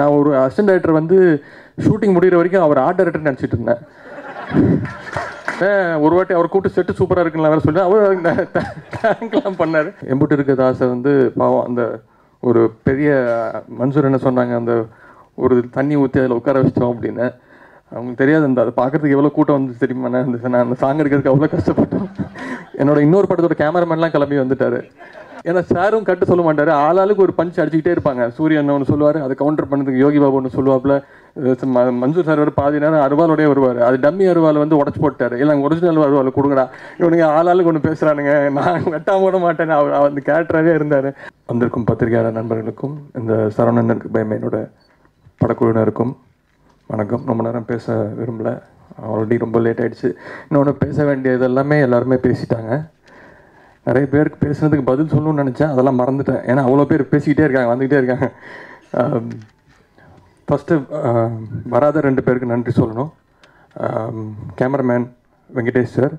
நான் ஒரு assistant director வந்து ஷூட்டிங் முடிகிற வரைக்கும் அவர் ஆர்ட் டைரக்டர் நினச்சிட்டு இருந்தேன். ஒரு வாட்டி அவர் கூட்டு செட்டு சூப்பராக இருக்குன்னு வேற சொல்லி அவர் தேங்க்லாம் பண்ணார். எம்புட்டு இருக்கிற ஆசை வந்து பாவம் அந்த ஒரு பெரிய மன்சூர் என்ன சொன்னாங்க அந்த ஒரு தண்ணி ஊற்றி அதில் உட்கார வச்சிட்டோம் அப்படின்னு. அவங்களுக்கு தெரியாது அந்த அதை பார்க்கறதுக்கு எவ்வளோ கூட்டம் வந்து தெரியுமா நான் அந்த சாங் எடுக்கிறதுக்கு அவ்வளோ கஷ்டப்பட்டோம். என்னோட இன்னொரு படத்தோட கேமராமேன்லாம் கிளம்பி வந்துட்டாரு. ஏன்னா சாரும் கட்டு சொல்ல மாட்டாரு. ஆளாளுக்கு ஒரு பஞ்ச் அடிச்சுக்கிட்டே இருப்பாங்க. சூரியன் ஒன்று சொல்லுவார் அதை கவுண்டர் பண்ணதுக்கு யோகி பாபு ஒன்று சொல்லுவாப்புல. மஞ்சூர் ம- சார் ஒரு பாதி நேரம் அருவாலோடய வருவார். அது டம்மி அருவால் வந்து உடச்சு போட்டார். இல்லை ஒரிஜினல் அருவால் கொடுங்கடா. இவனுங்க ஆளாளுக்கு ஒன்று பேசுகிறானுங்க நான் வெட்டாம போட மாட்டேன் அவர் அந்த கேரக்டராகவே இருந்தார். வந்திருக்கும் பத்திரிகையாளர் நண்பர்களுக்கும் இந்த சரவணனுக்கு பயமே படக்குழுவினருக்கும் வணக்கம். ரொம்ப நேரம் பேச விரும்பல. ஆல்ரெடி ரொம்ப லேட் ஆகிடுச்சு இன்னொன்று பேச வேண்டியது எல்லாமே எல்லாருமே பேசிட்டாங்க. நிறைய பேருக்கு பேசுனதுக்கு பதில் சொல்லணும்னு நினச்சேன். அதெல்லாம் மறந்துட்டேன். ஏன்னா அவ்வளோ பேர் பேசிக்கிட்டே இருக்காங்க வந்துக்கிட்டே இருக்காங்க. ஃபஸ்ட்டு வராத ரெண்டு பேருக்கு நன்றி சொல்லணும். கேமராமேன் வெங்கடேஷ் சார்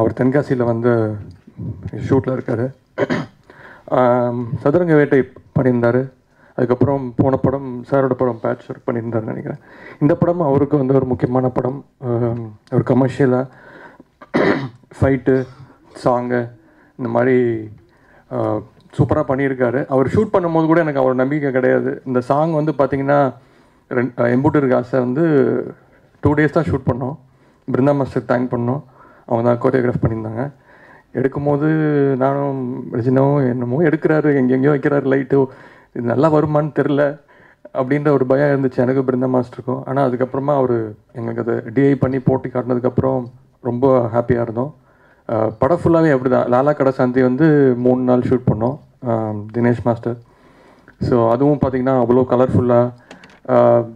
அவர் தென்காசியில் வந்து ஷூட்டில் இருக்கார். சதுரங்க வேட்டை பண்ணியிருந்தார். அதுக்கப்புறம் போன படம் சாரோட படம் பேட்ச் ஒர்க் பண்ணியிருந்தாருன்னு நினைக்கிறேன். இந்த படம் அவருக்கு வந்து ஒரு முக்கியமான படம். ஒரு கமர்ஷியலாக ஃபைட்டு சாங்கு இந்த மாதிரி சூப்பராக பண்ணியிருக்காரு. அவர் ஷூட் பண்ணும்போது கூட எனக்கு அவர் நம்பிக்கை கிடையாது. இந்த சாங் வந்து பார்த்தீங்கன்னா ரெண் எம்பூட்டு காசை ஆசை வந்து டூ டேஸ் தான் ஷூட் பண்ணோம். பிருந்தா மாஸ்டர் தேங்க் பண்ணோம். அவங்க தான் கோரியோகிராஃப் பண்ணியிருந்தாங்க. எடுக்கும்போது நானும் ரஜினாவும் என்னமோ எடுக்கிறாரு எங்கெங்கேயோ வைக்கிறாரு லைட்டு இது நல்லா வருமான்னு தெரில அப்படின்ற ஒரு பயம் இருந்துச்சு எனக்கு பிருந்தா மாஸ்டருக்கும் ஆனால் அதுக்கப்புறமா அவர் எங்களுக்கு அதை டிஐ பண்ணி போட்டி காட்டினதுக்கப்புறம் ரொம்ப ஹாப்பியாக இருந்தோம். படம் ஃபுல்லாகவே அப்படி தான் லாலா கடை சாந்தி வந்து மூணு நாள் ஷூட் பண்ணோம். தினேஷ் மாஸ்டர். ஸோ அதுவும் பார்த்திங்கன்னா அவ்வளோ கலர்ஃபுல்லாக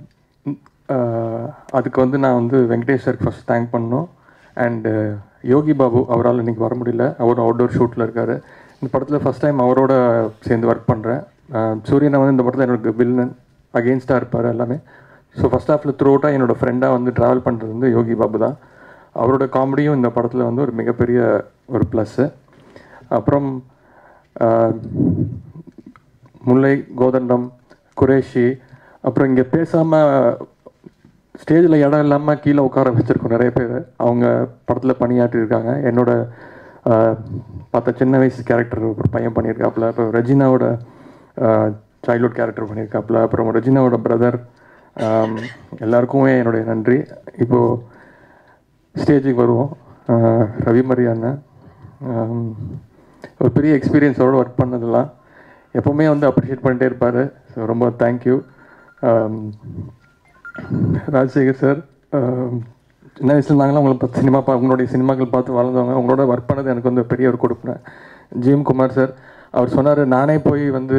அதுக்கு வந்து நான் வந்து வெங்கடேஷ் சாருக்கு ஃபஸ்ட் தேங்க் பண்ணோம். அண்டு யோகி பாபு அவரால் இன்றைக்கி வர முடியல. அவர் அவுட்டோர் ஷூட்டில் இருக்கார். இந்த படத்தில் ஃபஸ்ட் டைம் அவரோட சேர்ந்து ஒர்க் பண்ணுறேன் சூரியனை வந்து இந்த படத்தில் என்னோட வில்லன் அகெயின்ஸ்டாக இருப்பார் எல்லாமே. ஸோ ஃபஸ்ட் ஹாஃபில் த்ரூ அவுட்டாக என்னோடய ஃப்ரெண்டாக வந்து ட்ராவல் பண்ணுறது வந்து யோகி பாபு தான். அவரோட காமெடியும் இந்த படத்தில் வந்து ஒரு மிகப்பெரிய ஒரு ப்ளஸ்ஸு அப்புறம் முல்லை கோதண்டம் குரேஷி அப்புறம் இங்கே பேசாமல் ஸ்டேஜில் இடம் இல்லாமல் கீழே உட்கார வச்சுருக்கோம் நிறைய பேர். அவங்க படத்தில் பணியாற்றியிருக்காங்க என்னோட பார்த்த சின்ன வயசு கேரக்டர் ஒரு பையன் பண்ணியிருக்காப்புல. இப்போ ரஜினாவோட சைல்ட்ஹுட் கேரக்டர் பண்ணியிருக்காப்புல. அப்புறம் ரஜினாவோட பிரதர் எல்லாருக்குமே என்னுடைய நன்றி. இப்போது ஸ்டேஜுக்கு வருவோம். ரவி மரி அண்ணன். ஒரு பெரிய எக்ஸ்பீரியன்ஸோடு ஒர்க் பண்ணதெல்லாம் எப்போவுமே வந்து அப்ரிஷியேட் பண்ணிட்டே இருப்பார். ஸோ ரொம்ப தேங்க்யூ ராஜசேகர் சார் சின்ன வயசில் நாங்களும் உங்களை பார்த்து சினிமா பா உங்களுடைய சினிமாக்கள் பார்த்து வளர்ந்தவங்க உங்களோட ஒர்க் பண்ணது எனக்கு வந்து பெரிய ஒரு கொடுப்பேன் ஜிஎம் குமார் சார் அவர் சொன்னார் நானே போய் வந்து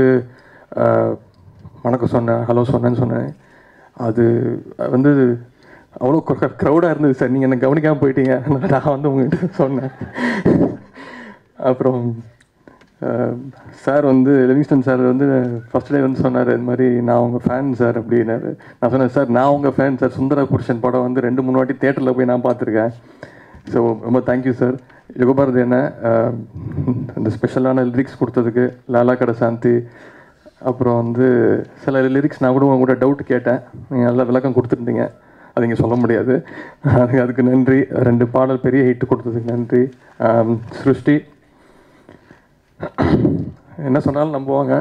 வணக்கம் சொன்னேன் ஹலோ சொன்னேன்னு சொன்னேன். அது வந்து அவ்வளோ க்ரௌடாக இருந்தது சார் நீங்கள் என்ன கவனிக்காமல் போயிட்டீங்க. நான் வந்து உங்கள்கிட்ட சொன்னேன். அப்புறம் சார் வந்து லிவிங்ஸ்டன் சார் வந்து ஃபர்ஸ்ட் டே வந்து சொன்னார் இது மாதிரி நான் உங்கள் ஃபேன் சார் அப்படின்னாரு. நான் சொன்னேன் சார் நான் உங்கள் ஃபேன் சார் சுந்தர புருஷன் படம் வந்து ரெண்டு மூணு வாட்டி தேட்டரில் போய் நான் பார்த்துருக்கேன். ஸோ ரொம்ப தேங்க்யூ சார் யுகபாரதி என்ன இந்த ஸ்பெஷலான லிரிக்ஸ் கொடுத்ததுக்கு லாலா கடை சாந்தி. அப்புறம் வந்து சில லிரிக்ஸ் நான் கூட உங்க கூட டவுட் கேட்டேன். நீங்கள் நல்லா விளக்கம் கொடுத்துருந்தீங்க. அது இங்கே சொல்ல முடியாது. அதுக்கு அதுக்கு நன்றி. ரெண்டு பாடல் பெரிய ஹிட் கொடுத்ததுக்கு நன்றி. சிருஷ்டி. என்ன சொன்னாலும் நம்புவாங்க.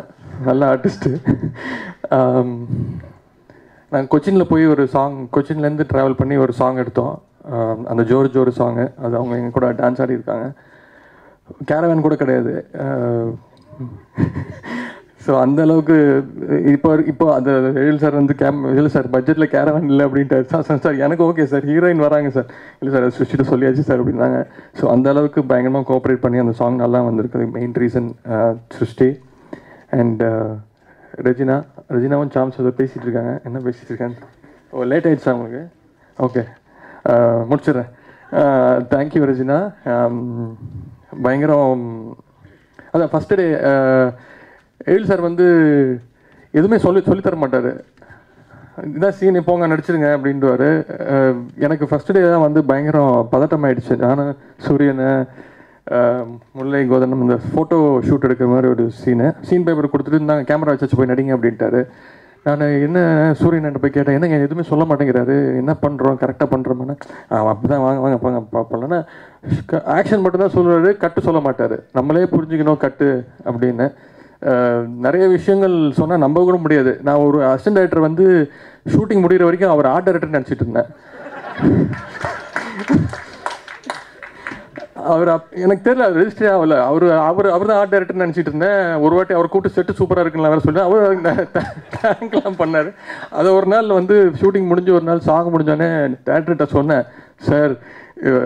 நல்ல ஆர்டிஸ்ட்டு நாங்கள் கொச்சினில் போய் ஒரு சாங் கொச்சின்லேருந்து ட்ராவல் பண்ணி ஒரு சாங் எடுத்தோம். அந்த ஜோர் ஜோரு சாங்கு அது அவங்க எங்கள் கூட டான்ஸ் ஆடி இருக்காங்க கேரவேன் கூட கிடையாது. ஸோ அந்த அளவுக்கு இப்போ இப்போ அந்த எழில் சார் வந்து கேம் இல்லை சார் பட்ஜெட்டில் கேரவான் இல்லை அப்படின்ட்டு சார் சார் சார் எனக்கு ஓகே சார் ஹீரோயின் வராங்க சார் இல்லை சார் சுவிச்சிட்டு சொல்லியாச்சு சார் அப்படின்னாங்க. ஸோ அந்த அளவுக்கு பயங்கரமாக கோஆப்ரேட் பண்ணி அந்த சாங் நல்லா வந்திருக்கு main reason uh, Srushti. And uh, Regina ரெஜினாவும் Sams ஏதோ பேசிகிட்டு இருக்காங்க. என்ன பேசிகிட்டு இருக்காங்க? ஓ லேட் ஆகிடுச்சா உங்களுக்கு? ஓகே uh, முடிச்சிடுறேன். Thank you Regina. Um, பயங்கரம் அதான் ஃபஸ்ட்டு டே எழில் சார் வந்து எதுவுமே சொல்லி சொல்லித் தர மாட்டார். இதான் சீன் போங்க நடிச்சிருங்க அப்படின்ட்டுவாரு எனக்கு ஃபஸ்ட் டே தான் வந்து பயங்கரம் பதட்டம் ஆயிடுச்சு நானும் சூரியனை முல்லை கோதனம் இந்த ஃபோட்டோ ஷூட் எடுக்கிற மாதிரி ஒரு சீனு சீன் பேப்பர் கொடுத்துட்டு இருந்தாங்க கேமரா வச்சு போய் நடிங்க அப்படின்ட்டாரு. நான் என்ன சூரியன் போய் கேட்டேன்? என்னங்க எதுவுமே சொல்ல மாட்டேங்கிறாரு. என்ன பண்ணுறோம் கரெக்டாக பண்ணுறோம்னா அப்படி தான் வாங்க வாங்க போங்க பார்ப்போம்னா ஆக்ஷன் மட்டும் தான் கட்டு சொல்ல மாட்டார். நம்மளே புரிஞ்சுக்கணும் கட்டு அப்படின்னு. நிறைய விஷயங்கள் சொன்னால் நம்ப கூட முடியாது. நான் ஒரு அசிஸ்டன்ட் டைரக்டர் வந்து ஷூட்டிங் முடிகிற வரைக்கும் அவர் ஆர்ட் டைரக்டர் நினச்சிட்டு இருந்தேன். அவர் அப்- எனக்கு தெரியல அது ரெஜிஸ்டர் ஆகல. அவர் அவர் அவர் தான் ஆர்ட் டைரக்டர் நினச்சிட்டு இருந்தேன். ஒரு வாட்டி அவர் கூட்டு செட்டு சூப்பராக இருக்குன்னு வேறு சொல்லி அவர் டேங்க்லாம் பண்ணார். அதை ஒரு நாள் வந்து ஷூட்டிங் முடிஞ்சு ஒரு நாள் சாங் முடிஞ்சோடனே டேரக்டர்கிட்ட சொன்னேன் சார்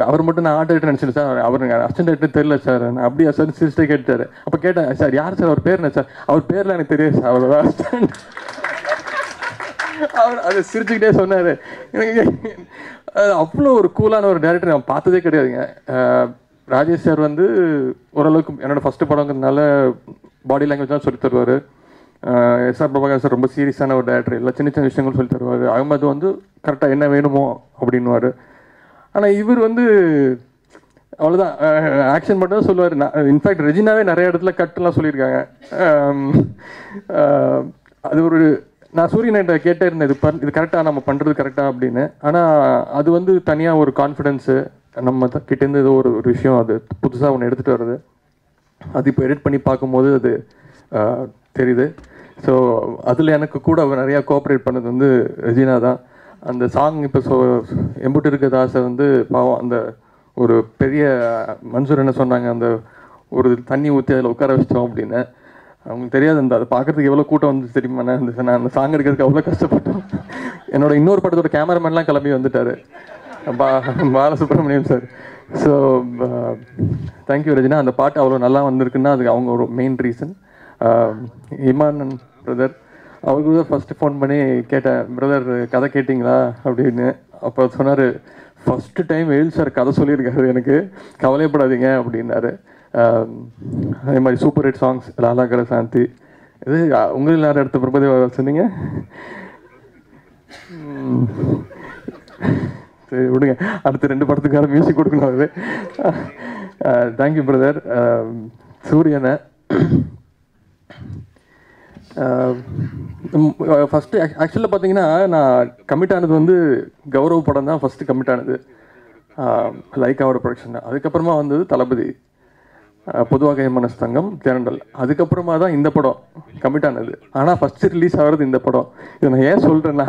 அவர் மட்டும் நான் ஆர்ட் டைரக்டர் நினச்சிட்டேன் சார் அவர் அசிஸ்டன்ட் டைரக்டர் தெரியல சார். நான் அப்படியா சார் சிஸ்டர் கேட்டார் அப்போ கேட்டேன் சார் யார் சார்? அவர் பேர் என்ன சார்? அவர் பேரில் எனக்கு தெரியாது சார் அவர் தான். அவர் அதை சிரிச்சுக்கிட்டே சொன்னார். எனக்கு அவ்வளோ ஒரு கூலான ஒரு டேரக்டர் நான் பார்த்ததே கிடையாதுங்க. ராஜேஷ் சார் வந்து ஓரளவுக்கு என்னோடய ஃபஸ்ட்டு படங்கிறதுனால பாடி லாங்குவேஜ் தான் சொல்லி தருவார். எஸ் ஆர் பிரபாகர் சார் ரொம்ப சீரியஸான ஒரு டேரக்டர் எல்லாம் சின்ன சின்ன விஷயங்களும் சொல்லி தருவார். அகமது வந்து கரெக்டாக என்ன வேணுமோ அப்படின்னுவார். ஆனால் இவர் வந்து அவ்வளோதான் ஆக்ஷன் மட்டும் தான் சொல்லுவார். இன்ஃபேக்ட் ரெஜினாவே நிறைய இடத்துல கட்டுலாம் சொல்லியிருக்காங்க. அது ஒரு நான் சூரியன்கிட்ட கேட்டே இருந்தேன் இது பண் இது கரெக்டாக நம்ம பண்ணுறது கரெக்டாக அப்படின்னு. ஆனால் அது வந்து தனியாக ஒரு கான்ஃபிடென்ஸு நம்ம கிட்டேருந்து ஏதோ ஒரு ஒரு விஷயம் அது புதுசாக ஒன்று எடுத்துகிட்டு வருது அது இப்போ எடிட் பண்ணி பார்க்கும்போது அது தெரியுது. ஸோ அதில் எனக்கு கூட அவர் நிறையா கோஆப்ரேட் பண்ணது வந்து ரெஜினா தான். அந்த சாங் இப்போ சொ எம்புட்டு இருக்க தாசை வந்து பாவம் அந்த ஒரு பெரிய மன்சூர் என்ன சொன்னாங்க அந்த ஒரு தண்ணி ஊற்றி அதில் உட்கார வச்சிட்டோம் அப்படின்னு. அவங்களுக்கு தெரியாது அந்த அதை பார்க்குறதுக்கு எவ்வளோ கூட்டம் வந்து தெரியுமா? இருந்துச்சு அந்த நான் அந்த சாங் எடுக்கிறதுக்கு அவ்வளோ கஷ்டப்பட்டோம். என்னோட இன்னொரு படத்தோட கேமராமேன்லாம் கிளம்பி வந்துட்டார். பா Balasubramaniam sir so thank you Rajina. அந்த பாட்டு அவ்வளோ நல்லா வந்திருக்குன்னா அதுக்கு அவங்க ஒரு மெயின் ரீசன் இமானன் பிரதர் அவருக்கு தான் ஃபஸ்ட்டு ஃபோன் பண்ணி கேட்டேன் பிரதர் கதை கேட்டிங்களா? அப்படின்னு. அப்போ சொன்னார் ஃபஸ்ட்டு டைம் எயில் சார் கதை சொல்லியிருக்காரு எனக்கு. கவலைப்படாதீங்க அப்படின்னாரு. அதே மாதிரி சூப்பர் ஹிட் சாங்ஸ் லாலாகர சாந்தி. இது உங்களில் யார் எடுத்த பிரபதி சொன்னீங்க? சரி விடுங்க. அடுத்த ரெண்டு படத்துக்கான மியூசிக் கொடுக்கணும் அது தேங்க்யூ பிரதர் சூரியனை ஃபஸ்ட்டு ஆக்சுவலாக பார்த்தீங்கன்னா நான் கமிட் ஆனது வந்து கௌரவ படம் தான் ஃபஸ்ட்டு கமிட் ஆனது. லைக்காவோட ப்ரொடக்ஷன் அதுக்கப்புறமா வந்தது தளபதி. பொதுவாக மனசு தங்கம் திரண்டல் அதுக்கப்புறமா தான் இந்த படம் கமிட் ஆனது. ஆனால் ஃபஸ்ட்டு ரிலீஸ் ஆகிறது இந்த படம். இதை நான் ஏன் சொல்கிறேன்னா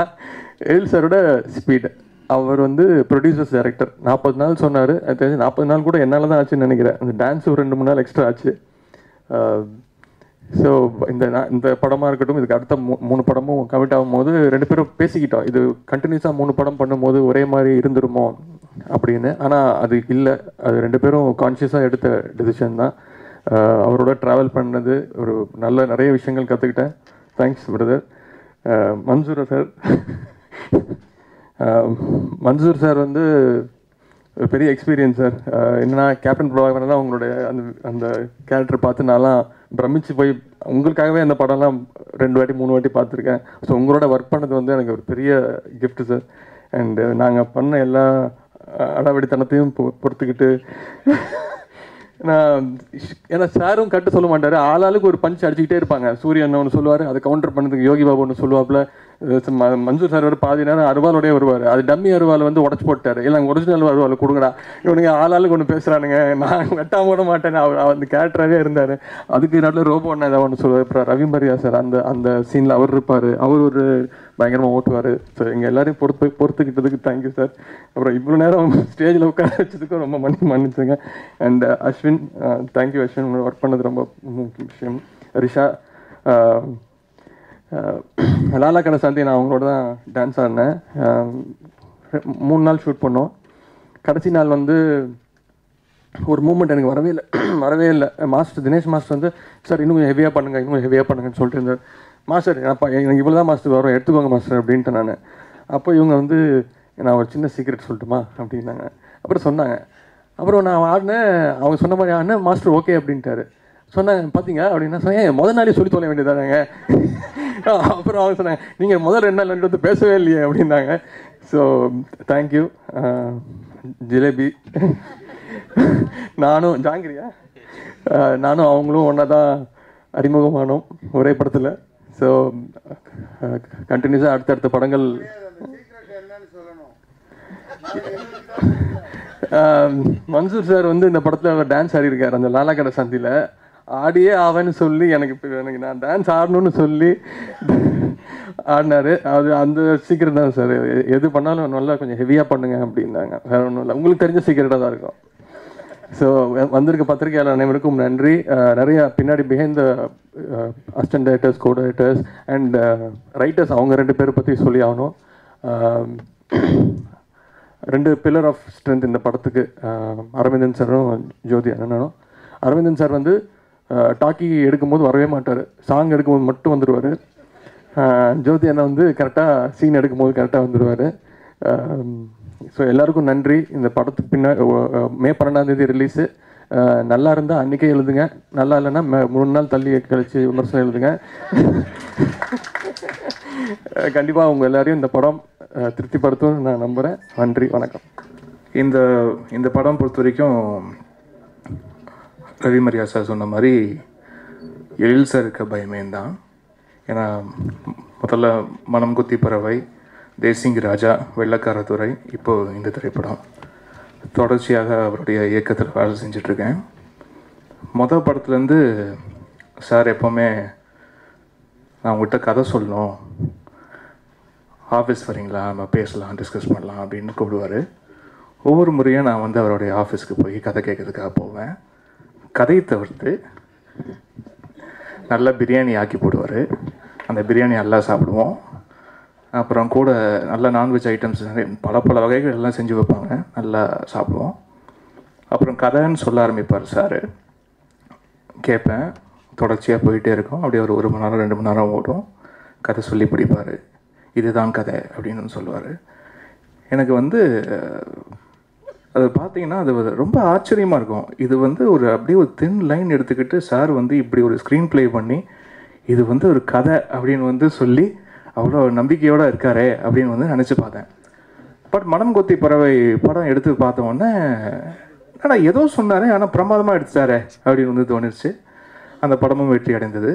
எல் சாரோட ஸ்பீடு அவர் வந்து ப்ரொடியூசர்ஸ் டேரக்டர் நாற்பது நாள் சொன்னார். அது தெரிஞ்சு நாற்பது நாள் கூட என்னால் தான் ஆச்சுன்னு நினைக்கிறேன். அந்த டான்ஸ் ஒரு ரெண்டு மூணு நாள் எக்ஸ்ட்ரா ஆச்சு. ஸோ இந்த இந்த படமாக இருக்கட்டும் இதுக்கு அடுத்த மூ- மூணு படமும் கமிட் ஆகும்போது ரெண்டு பேரும் பேசிக்கிட்டோம். இது கண்டினியூஸாக மூணு படம் பண்ணும்போது ஒரே மாதிரி இருந்துருமோ அப்படின்னு. ஆனால் அது இல்லை. அது ரெண்டு பேரும் கான்ஷியஸாக எடுத்த டெசிஷன் தான். அவரோட ட்ராவல் பண்ணது ஒரு நல்ல நிறைய விஷயங்கள் கற்றுக்கிட்டேன் தேங்க்ஸ் பிரதர் மன்சூரா சார். மன்சூர் சார் வந்து ஒரு பெரிய எக்ஸ்பீரியன்ஸ் சார் என்னன்னா கேப்டன் பிரபாகரன் தான் அந்த அந்த கேரக்டர் பார்த்து நான்லாம் பிரமிச்சு போய் உங்களுக்காகவே அந்த படம்லாம் ரெண்டு வாட்டி மூணு வாட்டி பார்த்துருக்கேன். ஸோ உங்களோட ஒர்க் பண்ணது வந்து எனக்கு ஒரு பெரிய கிஃப்ட் சார் அண்டு நாங்கள் பண்ண எல்லா அடாவடித்தனத்தையும் பொ- பொறுத்துக்கிட்டு ஏன்னா சாரும் கட்டு சொல்ல மாட்டார். ஆளாளுக்கு ஒரு பஞ்ச் அடிச்சுக்கிட்டே இருப்பாங்க. சூரியன் ஒன்று சொல்லுவார் அதை கவுண்டர் பண்ணதுக்கு யோகி பாபு ஒன்று சொல்லுவாப்புல. மஞ்சூர் ம- சார் ஒரு பாதி நேரம் அருவாலோடய வருவார். அது டம்மி அருவாள் வந்து உடச்சு போட்டார். இல்லை ஒரிஜினல் அருவாள் கொடுங்கடா. இவனுங்க ஆளாளுக்கு ஒன்று பேசுகிறானுங்க நான் வெட்டாம விட மாட்டேன் அவர் அந்த கேரக்டராகவே இருந்தார். அதுக்கு நல்ல ரோபோ ஒன்று ஏதாவது ஒன்று சொல்லுவார். அப்புறம் ரவி மரியா சார் அந்த அந்த சீனில் அவர் இருப்பார். அவர் ஒரு பயங்கரமாக ஓட்டுவார். ஸோ எங்கள் எல்லாரையும் பொறுத்து பொறுத்துக்கிட்டதுக்கு தேங்க்யூ சார் அப்புறம் இவ்வளோ நேரம் ஸ்டேஜில் உட்கார வச்சதுக்கும் ரொம்ப மன்னி மன்னிச்சுங்க. And uh, Ashwin uh, thank you Ashwin. Work பண்ணது ரொம்ப முக்கிய விஷயம். ரிஷா uh, லாலா கடை நான் அவங்களோட தான் டான்ஸ் ஆடினேன். Um, மூணு நாள் ஷூட் பண்ணோம். கடைசி நாள் வந்து ஒரு மூமெண்ட் எனக்கு வரவே இல்லை. வரவே இல்லை. மாஸ்டர் தினேஷ் மாஸ்டர் வந்து சார் இன்னும் ஹெவியாக பண்ணுங்க இன்னும் ஹெவியாக பண்ணுங்கன்னு சொல்லிட்டு இருந்தார். மாஸ்டர் அப்பா எனக்கு இவ்வளோ தான் மாஸ்டர் வரும் எடுத்துக்கோங்க மாஸ்டர் அப்படின்ட்டு நான். அப்போ இவங்க வந்து நான் ஒரு சின்ன சீக்ரெட் சொல்லட்டுமா? அப்படின்னாங்க. அப்புறம் சொன்னாங்க. அப்புறம் நான் ஆடினேன் அவங்க சொன்ன மாதிரி ஆடினேன் மாஸ்டர் ஓகே அப்படின்ட்டாரு. சொன்னாங்க பார்த்தீங்க அப்படின்னா சொன்னேன் முதல் நாளே சொல்லி தொலை வேண்டியதானாங்க அப்புறம் அவங்க சொன்னாங்க நீங்கள் முதல் ரெண்டு நாள் ரெண்டு வந்து பேசவே இல்லையே அப்படின்னாங்க. So thank you Jilebi. நானும் ஜாங்கிரியா? நானும் அவங்களும் ஒன்றா தான் அறிமுகமானோம் ஒரே படத்தில். ஸோ கண்டினியூஸாக uh, அடுத்தடுத்த படங்கள். மன்சூர் சார் வந்து இந்த படத்தில் டான்ஸ் ஆடிருக்கார் அந்த லாலா கடை சந்தியில். ஆடியே ஆவேன்னு சொல்லி எனக்கு இப்போ எனக்கு நான் டான்ஸ் ஆடணும்னு சொல்லி ஆடினாரு. அது அந்த சீக்கிரம் தான் சார். எது பண்ணாலும் நல்லா கொஞ்சம் ஹெவியாக பண்ணுங்க அப்படின்னாங்க. வேற ஒன்றும் இல்லை. உங்களுக்கு தெரிஞ்ச சீக்கிரட்டாக தான் இருக்கும். ஸோ வந்திருக்க பத்திரிகையாளர் அனைவருக்கும் நன்றி. நிறைய பின்னாடி behind the assistant directors co directors and writers அவங்க ரெண்டு பேரை பற்றி சொல்லி ஆகணும். ரெண்டு பில்லர் ஆஃப் ஸ்ட்ரென்த் இந்த படத்துக்கு அரவிந்தன் சாரும் ஜோதி அண்ணனும். அரவிந்தன் சார் வந்து டாக்கி எடுக்கும்போது வரவே மாட்டார். சாங் எடுக்கும்போது மட்டும் வந்துடுவார் ஜோதி அண்ணா வந்து கரெக்டாக சீன் எடுக்கும்போது கரெக்டாக வந்துடுவார் ஸோ எல்லாருக்கும் நன்றி. இந்த படத்துக்கு பின்னாடி மே பன்னெண்டாம் தேதி ரிலீஸு நல்லா இருந்தால் அன்றைக்கே எழுதுங்க. நல்லா இல்லைன்னா மூணு நாள் தள்ளி கழிச்சு விமர்சனம் எழுதுங்க. கண்டிப்பாக உங்கள் எல்லாரையும் இந்த படம் திருப்திப்படுத்தும் நான் நம்புகிறேன் நன்றி வணக்கம். இந்த இந்த படம் பொறுத்த வரைக்கும் ரவி மரியா சார் சொன்ன மாதிரி எழில் சார் இருக்க பயமே தான் ஏன்னா முதல்ல மனம் குத்தி பறவை தேசிங் ராஜா வெள்ளக்காரத்துறை இப்போது இந்த திரைப்படம். தொடர்ச்சியாக அவருடைய இயக்கத்தில் வேலை செஞ்சிட்ருக்கேன். மொதல் படத்துலேருந்து சார் எப்போவுமே நான் உங்கள்கிட்ட கதை சொல்லணும். ஆஃபீஸ் வரீங்களா? நம்ம பேசலாம் டிஸ்கஸ் பண்ணலாம் அப்படின்னு கூப்பிடுவார். ஒவ்வொரு முறையும் நான் வந்து அவருடைய ஆஃபீஸ்க்கு போய் கதை கேட்கறதுக்காக போவேன். கதையை தவிர்த்து நல்லா பிரியாணி ஆக்கி போடுவார். அந்த பிரியாணி நல்லா சாப்பிடுவோம். அப்புறம் கூட நல்ல நான்வெஜ் ஐட்டம்ஸ் நிறைய பல பல வகைகள் எல்லாம் செஞ்சு வைப்பாங்க. நல்லா சாப்பிடுவோம். அப்புறம் கதைன்னு சொல்ல ஆரம்பிப்பார் சார். கேட்பேன். தொடர்ச்சியாக போயிட்டே இருக்கும். அப்படியே ஒரு ஒரு மணி நேரம் ரெண்டு மணி நேரம் ஓடும். கதை சொல்லி பிடிப்பார். இதுதான் கதை அப்படின்னு சொல்லுவார். எனக்கு வந்து அது பார்த்தீங்கன்னா அது ரொம்ப ஆச்சரியமாக இருக்கும். இது வந்து ஒரு அப்படியே ஒரு தின் லைன் எடுத்துக்கிட்டு சார் வந்து இப்படி ஒரு ஸ்க்ரீன் ப்ளே பண்ணி இது வந்து ஒரு கதை அப்படின்னு வந்து சொல்லி அவ்வளோ நம்பிக்கையோடு இருக்காரே அப்படின்னு வந்து நினச்சி பார்த்தேன். பட் மனம் கொத்தி பறவை படம் எடுத்து பார்த்த உடனே ஆனால் ஏதோ சொன்னாரே ஆனால் பிரமாதமாக எடுத்துட்டாரே அப்படின்னு வந்து தோணுச்சு அந்த படமும் வெற்றி அடைந்தது.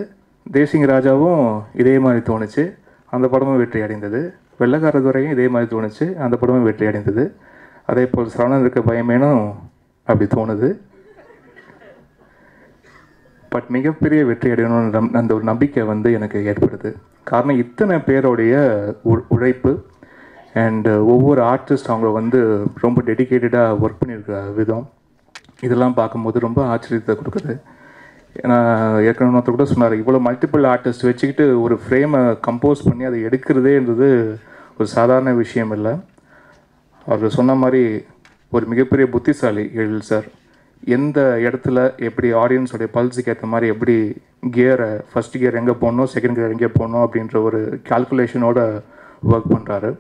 தேசிங் ராஜாவும் இதே மாதிரி தோணுச்சு. அந்த படமும் வெற்றி அடைந்தது. வெள்ளக்கார துறையும் இதே மாதிரி தோணுச்சு. அந்த படமும் வெற்றி அடைந்தது. அதே போல் சரவணன் இருக்க பயமேனும் அப்படி தோணுது. பட் மிகப்பெரிய வெற்றி அடையணும்னு நம்- அந்த ஒரு நம்பிக்கை வந்து எனக்கு ஏற்படுது. காரணம் இத்தனை பேருடைய உ- உழைப்பு அண்டு ஒவ்வொரு ஆர்டிஸ்ட் அவங்க வந்து ரொம்ப டெடிகேட்டடாக ஒர்க் பண்ணியிருக்க விதம். இதெல்லாம் பார்க்கும்போது ரொம்ப ஆச்சரியத்தை கொடுக்குது. ஏன்னா ஏற்கனவே ஒருத்தர் கூட சொன்னார் இவ்வளோ மல்டிபிள் ஆர்டிஸ்ட் வச்சுக்கிட்டு ஒரு ஃப்ரேமை கம்போஸ் பண்ணி அதை எடுக்கிறதேன்றது ஒரு சாதாரண விஷயம் இல்லை. அவர் சொன்ன மாதிரி ஒரு மிகப்பெரிய புத்திசாலி எழில் சார். எந்த இடத்துல எப்படி ஆடியன்ஸோடைய பல்ஸுக்கு ஏற்ற மாதிரி எப்படி கியரை ஃபர்ஸ்ட் கியர் எங்கே போடணும் செகண்ட் கியர் எங்கே போடணும் அப்படின்ற ஒரு கால்குலேஷனோட ஒர்க் பண்ணுறாரு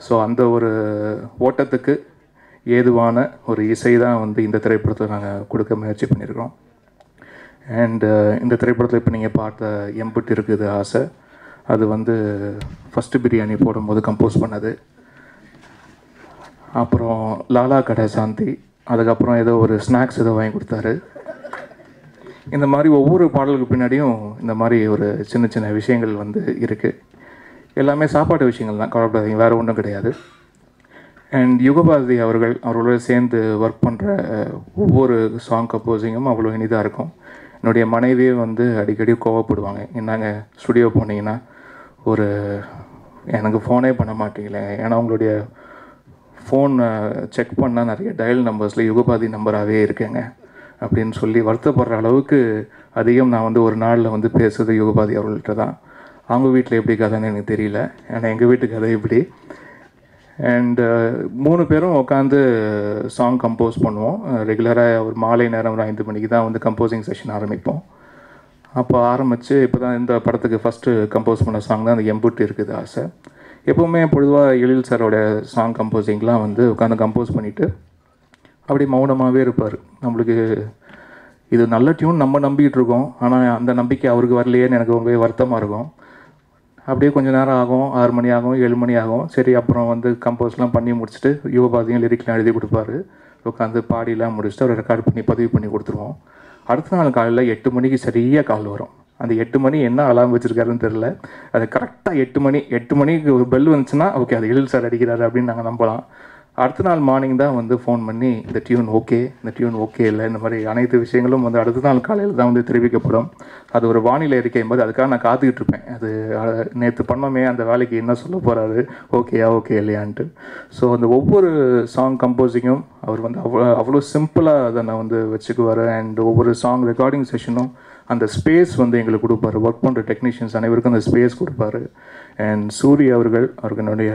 ஸோ அந்த ஒரு ஓட்டத்துக்கு ஏதுவான ஒரு இசை தான் வந்து இந்த திரைப்படத்தை நாங்கள் கொடுக்க முயற்சி பண்ணியிருக்கோம் அண்டு uh, இந்த திரைப்படத்தில் இப்போ நீங்கள் பார்த்த எம்பிட்டு இருக்குது ஆசை. அது வந்து ஃபஸ்ட்டு பிரியாணி போடும்போது கம்போஸ் பண்ணது. அப்புறம் லாலா கடை சாந்தி அதுக்கப்புறம் ஏதோ ஒரு ஸ்நாக்ஸ் ஏதோ வாங்கி கொடுத்தாரு. இந்த மாதிரி ஒவ்வொரு பாடலுக்கு பின்னாடியும் இந்த மாதிரி ஒரு சின்ன சின்ன விஷயங்கள் வந்து இருக்குது எல்லாமே சாப்பாட்டு விஷயங்கள் தான் கவலைப்படாதீங்க வேறு ஒன்றும் கிடையாது. அண்ட் யுகபாரதி அவர்கள் அவர்களோட சேர்ந்து ஒர்க் பண்ணுற ஒவ்வொரு சாங் கம்போசிங்கும் அவ்வளோ இனிதாக இருக்கும். என்னுடைய மனைவியே வந்து அடிக்கடி கோவப்படுவாங்க. என்னங்க ஸ்டுடியோ போனீங்கன்னா ஒரு எனக்கு ஃபோனே பண்ண மாட்டீங்களே ஏன்னா உங்களுடைய ஃபோனை செக் பண்ணால் நிறைய டயல் நம்பர்ஸில் யுகபாதி நம்பராகவே இருக்குங்க. அப்படின்னு சொல்லி வருத்தப்படுற அளவுக்கு அதிகம் நான் வந்து ஒரு நாளில் வந்து பேசுறது யுகபாதி அவர்கள்ட்ட தான். அவங்க வீட்டில் எப்படி கதைன்னு எனக்கு தெரியல. ஏன்னா எங்கள் வீட்டு கதை இப்படி. அண்டு மூணு பேரும் உட்காந்து சாங் கம்போஸ் பண்ணுவோம். ரெகுலராக ஒரு மாலை நேரம் ஒரு ஐந்து மணிக்கு தான் வந்து கம்போசிங் செஷன் ஆரம்பிப்போம். அப்போ ஆரம்பித்து இப்போ தான் இந்த படத்துக்கு ஃபஸ்ட்டு கம்போஸ் பண்ண சாங் தான். அந்த எம்புட்டு இருக்குது ஆசை. எப்போவுமே பொதுவாக எழில் சாரோட சாங் கம்போசிங்லாம் வந்து உட்காந்து கம்போஸ் பண்ணிவிட்டு அப்படி மௌனமாகவே இருப்பார். நம்மளுக்கு இது நல்ல டியூன் நம்ம நம்பிக்கிட்டு இருக்கோம். ஆனால் அந்த நம்பிக்கை அவருக்கு வரலையேன்னு எனக்கு ரொம்பவே வருத்தமாக இருக்கும். அப்படியே கொஞ்சம் நேரம் ஆகும். ஆறு மணி ஆகும் ஏழு மணி ஆகும். சரி அப்புறம் வந்து கம்போஸ்லாம் பண்ணி முடிச்சுட்டு யுவபாதியும் லிரிக்லாம் எழுதி கொடுப்பாரு. உட்காந்து பாடிலாம் முடிச்சுட்டு அவர் ரெக்கார்ட் பண்ணி பதிவு பண்ணி கொடுத்துருவோம். அடுத்த நாள் காலையில் எட்டு மணிக்கு சரியாக கால் வரும். அந்த எட்டு மணி என்ன அலாம் வச்சிருக்காருன்னு தெரில அது கரெக்டாக எட்டு மணி எட்டு மணிக்கு ஒரு பெல் வந்துச்சுன்னா ஓகே அது எழில் சார் அடிக்கிறாரு அப்படின்னு நாங்கள் நம்பலாம். அடுத்த நாள் மார்னிங் தான் வந்து ஃபோன் பண்ணி இந்த டியூன் ஓகே இந்த டியூன் ஓகே இல்லை இந்த மாதிரி அனைத்து விஷயங்களும் வந்து அடுத்த நாள் காலையில் தான் வந்து தெரிவிக்கப்படும். அது ஒரு வானிலை அறிக்கையும் போது அதுக்காக நான் காத்துக்கிட்டு இருப்பேன். அது நேற்று பண்ணோமே அந்த வேலைக்கு என்ன சொல்ல போகிறாரு ஓகேயா ஓகே இல்லையான்ட்டு. ஸோ அந்த ஒவ்வொரு சாங் கம்போசிங்கும் அவர் வந்து அவ்வளோ அவ்வளோ சிம்பிளாக அதை நான் வந்து வச்சுக்குவார். அண்ட் ஒவ்வொரு சாங் ரெக்கார்டிங் செஷனும் அந்த ஸ்பேஸ் வந்து எங்களுக்கு கொடுப்பாரு. ஒர்க் பண்ணுற டெக்னீஷியன்ஸ் அனைவருக்கும் அந்த ஸ்பேஸ் கொடுப்பாரு. அண்ட் சூரிய அவர்கள் அவர்களுடைய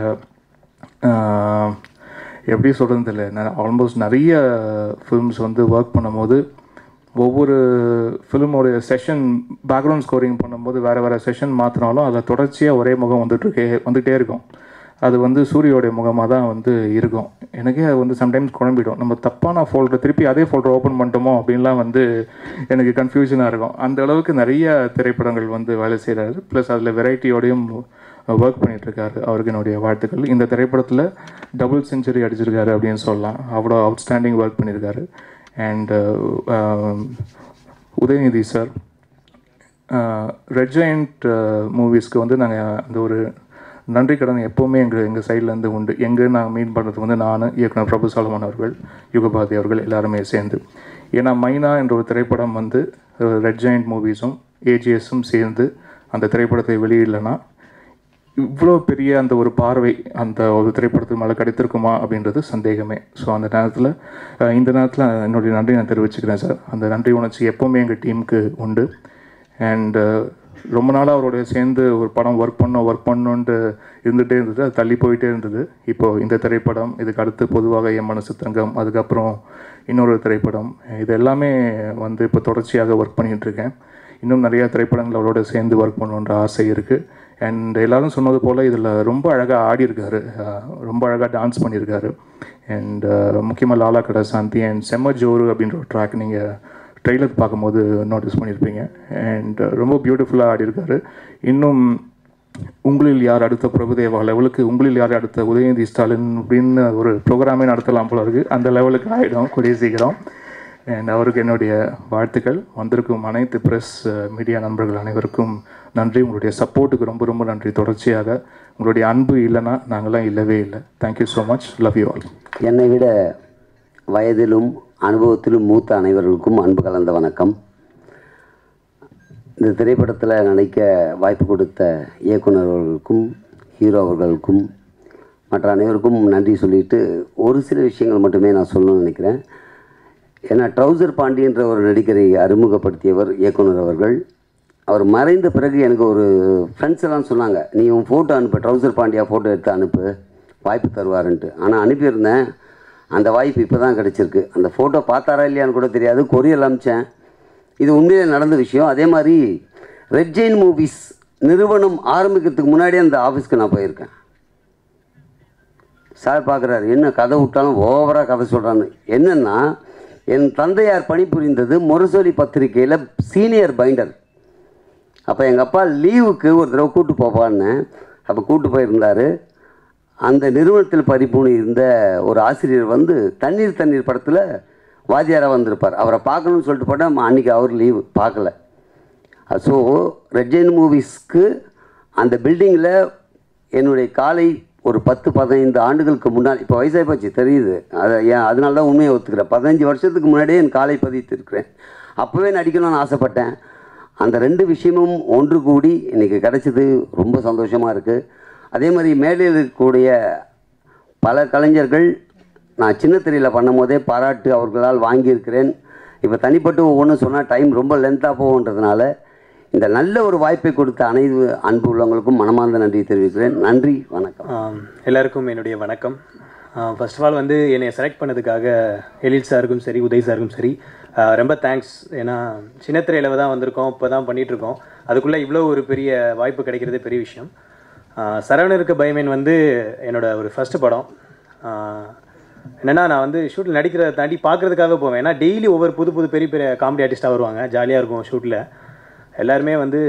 எப்படி சொல்கிறது தெரியல. ஆல்மோஸ்ட் நிறைய ஃபிலிம்ஸ் வந்து ஒர்க் பண்ணும்போது ஒவ்வொரு ஃபிலிமோடைய செஷன் பேக்ரவுண்ட் ஸ்கோரிங் பண்ணும்போது வேறு வேறு செஷன் மாற்றினாலும் அதில் தொடர்ச்சியாக ஒரே முகம் வந்துட்டு வந்துகிட்டே இருக்கும். அது வந்து சூரியோடைய முகமாக தான் வந்து இருக்கும். எனக்கே அது வந்து சம்டைம்ஸ் குழம்பிடும். நம்ம தப்பான ஃபோல்டர் திருப்பி அதே ஃபோல்டர் ஓப்பன் பண்ணிட்டோமோ அப்படின்லாம் வந்து எனக்கு கன்ஃபியூஷனாக இருக்கும். அந்த அளவுக்கு நிறைய திரைப்படங்கள் வந்து வேலை செய்கிறாரு ப்ளஸ் அதில் வெரைட்டியோடையும் ஒர்க் பண்ணிகிட்ருக்காரு அவருக்கு என்னுடைய வாழ்த்துக்கள். இந்த திரைப்படத்தில் டபுள் செஞ்சுரி அடிச்சிருக்காரு அப்படின்னு சொல்லலாம். அவ்வளோ அவுட்ஸ்டாண்டிங் ஒர்க் பண்ணியிருக்காரு and Udhayanidhi sir Red Giant மூவிஸ்க்கு வந்து நாங்கள் அந்த ஒரு நன்றி கடன் எப்போவுமே எங்கள் எங்கள் சைட்லேருந்து உண்டு. எங்கே நாங்கள் மீட் பண்ணுறது வந்து நான் இயக்குனர் பிரபு சாலமன் அவர்கள் யுகபாதி அவர்கள் எல்லாருமே சேர்ந்து. ஏன்னா மைனா என்ற ஒரு திரைப்படம் வந்து ரெட் ஜாயிண்ட் மூவிஸும் ஏஜிஎஸும் சேர்ந்து அந்த திரைப்படத்தை வெளியிடலைன்னா இவ்வளோ பெரிய அந்த ஒரு பார்வை அந்த ஒரு திரைப்படத்துக்கு மேலே கிடைத்திருக்குமா அப்படின்றது சந்தேகமே. ஸோ அந்த நேரத்தில் இந்த நேரத்தில் என்னுடைய நன்றி நான் தெரிவிச்சுக்கிறேன் சார் அந்த நன்றி உணர்ச்சி எப்போவுமே எங்கள் டீமுக்கு உண்டு. அண்டு ரொம்ப நாளாக அவரோட சேர்ந்து ஒரு படம் ஒர்க் பண்ணோம் ஒர்க் பண்ணோன்ட்டு இருந்துகிட்டே இருந்தது. அது தள்ளி போயிட்டே இருந்தது. இப்போது இந்த திரைப்படம் இதுக்கு அடுத்து பொதுவாக என் மனசு தங்கம் அதுக்கப்புறம் இன்னொரு திரைப்படம். இது எல்லாமே வந்து இப்போ தொடர்ச்சியாக ஒர்க் பண்ணிகிட்ருக்கேன் இன்னும் நிறையா திரைப்படங்கள் அவரோட சேர்ந்து ஒர்க் பண்ணணுன்ற ஆசை இருக்குது அண்ட் எல்லோரும் சொன்னது போல் இதில் ரொம்ப அழகாக ஆடி இருக்காரு ரொம்ப அழகாக டான்ஸ் பண்ணியிருக்காரு. அண்ட் முக்கியமாக லாலா கடை சாந்தி அண்ட் செம்ம ஜோரு அப்படின்ற ஒரு ட்ராக் நீங்கள் ட்ரெய்லர் பார்க்கும்போது நோட்டீஸ் பண்ணியிருப்பீங்க. அண்ட் uh, ரொம்ப பியூட்டிஃபுல்லாக ஆடிருக்காரு இன்னும் உங்களில் யார் அடுத்த பிரபுதேவா லெவலுக்கு உங்களில் யார் அடுத்த உதயநிதி ஸ்டாலின் அப்படின்னு ஒரு ப்ரோக்ராமே நடத்தலாம் போல இருக்குது அந்த லெவலுக்கு ஆகிடும் கூடிய சீக்கிரம். அண்ட் அவருக்கு என்னுடைய வாழ்த்துக்கள். வந்திருக்கும் அனைத்து ப்ரெஸ் மீடியா uh, நண்பர்கள் அனைவருக்கும் நன்றி. உங்களுடைய சப்போர்ட்டுக்கு ரொம்ப ரொம்ப நன்றி. தொடர்ச்சியாக உங்களுடைய அன்பு இல்லைன்னா நாங்களாம் இல்லவே இல்லை. Thank you so much love you all என்னை விட வயதிலும் அனுபவத்திலும் மூத்த அனைவர்களுக்கும் அன்பு கலந்த வணக்கம். இந்த திரைப்படத்தில் நடிக்க வாய்ப்பு கொடுத்த இயக்குனர் அவர்களுக்கும் ஹீரோ அவர்களுக்கும் மற்ற அனைவருக்கும் நன்றி சொல்லிட்டு ஒரு சில விஷயங்கள் மட்டுமே நான் சொல்லணும்னு நினைக்கிறேன். ஏன்னா ட்ரௌசர் பாண்டியன்ற ஒரு நடிகரை அறிமுகப்படுத்தியவர் இயக்குனர் அவர்கள். அவர் மறைந்த பிறகு எனக்கு ஒரு ஃப்ரெண்ட்ஸ் எல்லாம் சொன்னாங்க நீ உன் ஃபோட்டோ அனுப்பு ட்ரௌசர் பாண்டியா ஃபோட்டோ எடுத்து அனுப்பு வாய்ப்பு தருவாருன்ட்டு. ஆனால் அனுப்பியிருந்தேன். அந்த வாய்ப்பு இப்போ தான் கிடச்சிருக்கு. அந்த ஃபோட்டோ பார்த்தாரா இல்லையான்னு கூட தெரியாது. கொரியல் அமிச்சேன். இது உண்மையிலே நடந்த விஷயம். அதே மாதிரி ரெட் ஜெயின் மூவிஸ் நிறுவனம் ஆரம்பிக்கிறதுக்கு முன்னாடியே அந்த ஆஃபீஸ்க்கு நான் போயிருக்கேன். சார் பார்க்குறாரு என்ன கதை விட்டாலும் ஓவராக கதை சொல்கிறான்னு என்னென்னா என் தந்தையார் பணிபுரிந்தது முரசொலி பத்திரிக்கையில் சீனியர் பைண்டர் அப்போ எங்கள் அப்பா லீவுக்கு ஒரு தடவை கூப்பிட்டு போப்பான்னு அப்போ கூப்பிட்டு போயிருந்தார். அந்த நிறுவனத்தில் பறிப்புணி இருந்த ஒரு ஆசிரியர் வந்து தண்ணீர் தண்ணீர் படத்தில் வாத்தியாராக வந்திருப்பார். அவரை பார்க்கணும்னு சொல்லிட்டு போட்டால் அன்றைக்கி அவர் லீவு பார்க்கல. ஸோ ரெட்ஜைன் மூவிஸ்க்கு அந்த பில்டிங்கில் என்னுடைய காலை ஒரு பத்து பதினைந்து ஆண்டுகளுக்கு முன்னால் இப்போ வயசாகி போச்சு தெரியுது. அதை ஏன் அதனால தான் உண்மையை ஒத்துக்கிறேன். பதினஞ்சு வருஷத்துக்கு முன்னாடியே என் காலை பதித்திருக்கிறேன். அப்போவே நடிக்கணும்னு ஆசைப்பட்டேன். அந்த ரெண்டு விஷயமும் ஒன்று கூடி இன்றைக்கி கிடச்சிது ரொம்ப சந்தோஷமாக இருக்குது அதே மாதிரி மேடையில் இருக்கக்கூடிய பல கலைஞர்கள் நான் சின்ன திரையில் பண்ணும் போதே பாராட்டு அவர்களால் வாங்கியிருக்கிறேன். இப்போ தனிப்பட்டு ஒவ்வொன்றும் சொன்னால் டைம் ரொம்ப லென்த்தாக போகுன்றதுனால இந்த நல்ல ஒரு வாய்ப்பை கொடுத்த அனைத்து அன்பு உள்ளவங்களுக்கும் மனமார்ந்த நன்றி தெரிவிக்கிறேன். நன்றி வணக்கம். எல்லாருக்கும் என்னுடைய வணக்கம். ஃபர்ஸ்ட் ஆஃப் ஆல் வந்து என்னை செலக்ட் பண்ணதுக்காக எழில் சாருக்கும் சரி உதய் சாருக்கும் சரி ரொம்ப தேங்க்ஸ் ஏன்னா சின்னத்திரையில் தான் வந்திருக்கோம் இப்போ தான் பண்ணிகிட்ருக்கோம் அதுக்குள்ளே இவ்வளோ ஒரு பெரிய வாய்ப்பு கிடைக்கிறது பெரிய விஷயம். சரவணருக்கு பயமேன் வந்து என்னோடய ஒரு ஃபஸ்ட்டு படம். என்னென்னா என்னன்னா நான் வந்து ஷூட்டில் நடிக்கிறத தாண்டி பார்க்குறதுக்காக போவேன். ஏன்னா டெய்லி ஒவ்வொரு புது புது பெரிய பெரிய காமெடி ஆர்டிஸ்ட்டாக வருவாங்க. ஜாலியாக இருக்கும் ஷூட்டில் எல்லாருமே வந்து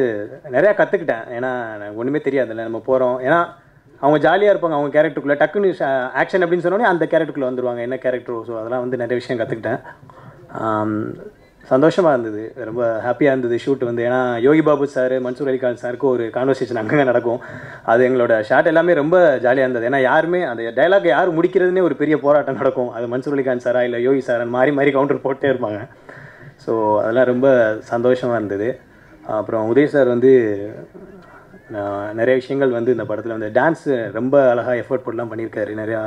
நிறையா கற்றுக்கிட்டேன் ஏன்னா எனக்கு ஒன்றுமே தெரியாதுல்ல. நம்ம போகிறோம் ஏன்னா அவங்க ஜாலியாக இருப்பாங்க. அவங்க கேரக்டருக்குள்ளே டக்குன்னு ஆக்ஷன் அப்படின்னு சொன்னோடனே அந்த கேரக்டருக்குள்ளே வந்துருவாங்க. என்ன கேரக்டர் ஸோ அதெல்லாம் வந்து நிறைய விஷயம் கற்றுக்கிட்டேன் சந்தோஷமாக இருந்தது. ரொம்ப ஹாப்பியாக இருந்தது ஷூட் வந்து. ஏன்னா யோகி பாபு சார் மன்சூர் அலிகான் சாருக்கு ஒரு கான்வர்சேஷன் அங்கங்கே நடக்கும். அது எங்களோட ஷாட் எல்லாமே ரொம்ப ஜாலியாக இருந்தது. ஏன்னா யாருமே அந்த டைலாக் யார் முடிக்கிறதுனே ஒரு பெரிய போராட்டம் நடக்கும். அது மன்சூர் அலிகான் சாரா இல்லை யோகி சார் மாறி மாறி கவுண்டர் போட்டே இருப்பாங்க. ஸோ அதெல்லாம் ரொம்ப சந்தோஷமாக இருந்தது. அப்புறம் உதய் சார் வந்து நிறைய விஷயங்கள் வந்து இந்த படத்தில் வந்து டான்ஸ் ரொம்ப அழகாக எஃபர்ட் போட்டுலாம் பண்ணியிருக்காரு. நிறையா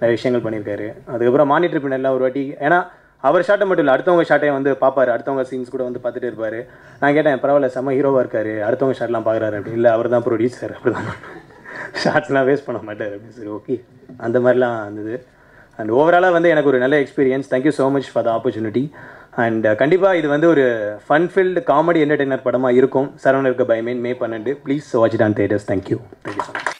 நிறைய விஷயங்கள் பண்ணியிருக்காரு. அதுக்கப்புறம் மானிட்டர் பின்னெல்லாம் ஒரு வாட்டி ஏன்னா அவர் ஷாட்டை மட்டும் இல்லை அடுத்தவங்க ஷாட்டையும் வந்து பார்ப்பாரு. அடுத்தவங்க சீன்ஸ் கூட வந்து பார்த்துட்டு இருப்பார். நான் கேட்டேன் பரவாயில்ல செம்ம ஹீரோவாக இருக்காரு. அடுத்தவங்க ஷாட்லாம் பார்க்குறாரு அப்படின்னு இல்லை அவர் தான் ப்ரொடியூசர் அப்படி தான் ஷார்ட்ஸ்லாம் வேஸ்ட் பண்ண மாட்டார். அப்படின்னு சரி ஓகே அந்த மாதிரிலாம் இருந்தது. அண்ட் ஓவராலாக வந்து எனக்கு ஒரு நல்ல experience thank you so much for the opportunity and கண்டிப்பாக இது வந்து ஒரு ஃபன் ஃபில்டு காமெடி என்டர்டெய்னர் படமாக இருக்கும். சரவணருக்கு பை மீன் மே பன்னெண்டு. Please watch it on theatres thank you thank you so much